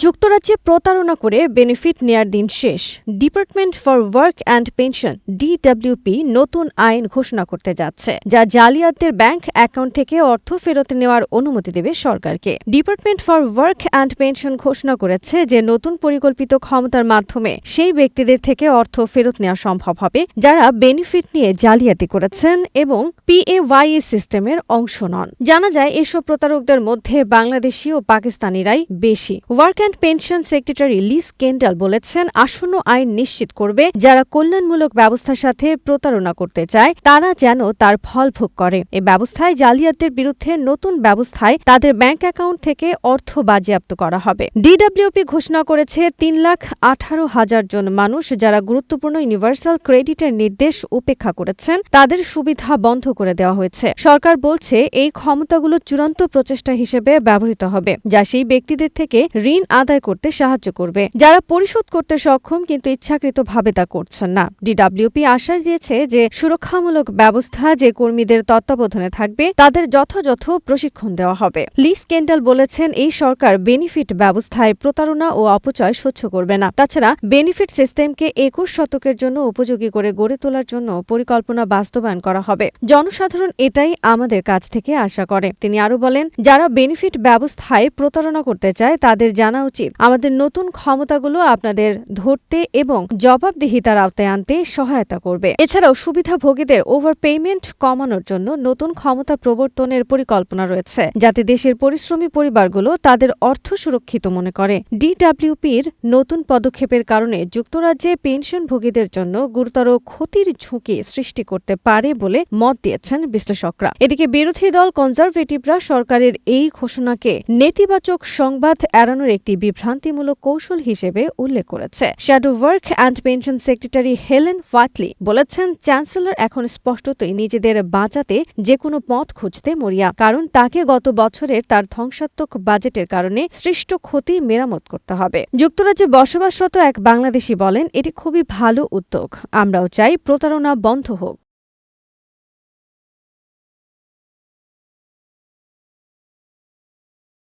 যুক্তরাজ্যে প্রতারণা করে বেনিফিট নেয়ার দিন শেষ। Department for Work and Pension DWP নতুন আইন ঘোষণা করতে যাচ্ছে, যা জালিয়াতদের ব্যাংক অ্যাকাউন্ট থেকে অর্থ ফেরত নেওয়ার অনুমতি দেবে সরকারকে। Department for Work and Pension ঘোষণা করেছে যে নতুন পরিকল্পিত ক্ষমতার মাধ্যমে সেই ব্যক্তিদের থেকে অর্থ ফেরত নেওয়া সম্ভব হবে, যারা বেনিফিট নিয়ে জালিয়াতি করেছেন এবং পিএওয়াই সিস্টেমের অংশ নন। জানা যায়, এসব প্রতারকদের মধ্যে বাংলাদেশি ও পাকিস্তানিরাই বেশি। Work and pension secretary Liz Kendall বলেছেন, আসন্ন আইন নিশ্চিত করবে যারা কল্যাণমূলক ব্যবস্থার সাথে প্রতারণা করতে চায়, তারা যেন তার ফল ভোগ করে। এ ব্যবস্থায় জালিয়াতদের বিরুদ্ধে নতুন ব্যবস্থায় তাদের ব্যাংক অ্যাকাউন্ট থেকে অর্থ বাজেয়াপ্ত করা হবে। ডিডব্লিউপি ঘোষণা করেছে, তিন লাখ আঠারো হাজার জন মানুষ যারা গুরুত্বপূর্ণ ইউনিভার্সাল ক্রেডিটের নির্দেশ উপেক্ষা করেছেন, তাদের সুবিধা বন্ধ করে দেওয়া হয়েছে। সরকার বলছে, এই ক্ষমতাগুলো চূড়ান্ত প্রচেষ্টা হিসেবে ব্যবহৃত হবে, যা সেই ব্যক্তিদের থেকে ঋণ আদায় করতে সাহায্য করবে। যারা পরিশোধ করতে সক্ষম কিন্তু ইচ্ছাকৃতভাবে তা করছেন না। ডিডব্লিউপি আশ্বাস দিয়েছে যে, সুরক্ষামূলক ব্যবস্থা যে কর্মীদের তত্ত্বাবধানে থাকবে, তাদের যথাযথ প্রশিক্ষণ দেওয়া হবে। লিস কেন্ডাল বলেছেন, এই সরকার বেনিফিট ব্যবস্থায় প্রতারণা ও অপচয় সহ্য করবে না। তাছাড়া, বেনিফিট সিস্টেমকে একুশ শতকের জন্য উপযোগী করে গড়ে তোলার জন্য পরিকল্পনা বাস্তবায়ন করা হবে। জনসাধারণ এটাই আমাদের কাছ থেকে আশা করে। তিনি আরও বলেন, যারা বেনিফিট ব্যবস্থায় প্রতারণা করতে চায়, তাদের জানা উচিত। আমাদের নতুন ক্ষমতাগুলো আপনাদের ধরতে এবং জবাবদিহিতার আওতায় আনতে সহায়তা করবে। এছাড়াও সুবিধাভোগীদের ওভার পেমেন্ট কমানোর জন্য নতুন ক্ষমতা প্রবর্তনের পরিকল্পনা রয়েছে, যাতে দেশের পরিশ্রমী পরিবারগুলো তাদের অর্থ সুরক্ষিত মনে করে। ডিডব্লিউপির নতুন পদক্ষেপের কারণে যুক্তরাজ্যে পেনশনভোগীদের জন্য গুরুতর ক্ষতির ঝুঁকি সৃষ্টি করতে পারে বলে মত দিয়েছেন বিশ্লেষকরা। এদিকে বিরোধী দল কনজারভেটিভরা সরকারের এই ঘোষণাকে নেতিবাচক সংবাদ এড়ানোর একটি বিভ্রান্তিমূলক কৌশল হিসেবে উল্লেখ করেছে। Shadow Work and Pension secretary Helen Whately বলেছেন চ্যান্সেলর এখন স্পষ্টতই নিজেদের বাঁচাতে যে কোনো পথ খুঁজতে মরিয়া, কারণ তাকে গত বছরের তার ধ্বংসাত্মক বাজেটের কারণে সৃষ্ট ক্ষতি মেরামত করতে হবে। যুক্তরাজ্যে বসবাসরত এক বাংলাদেশি বলেন, এটি খুবই ভালো উদ্যোগ। আমরাও চাই প্রতারণা বন্ধ হোক।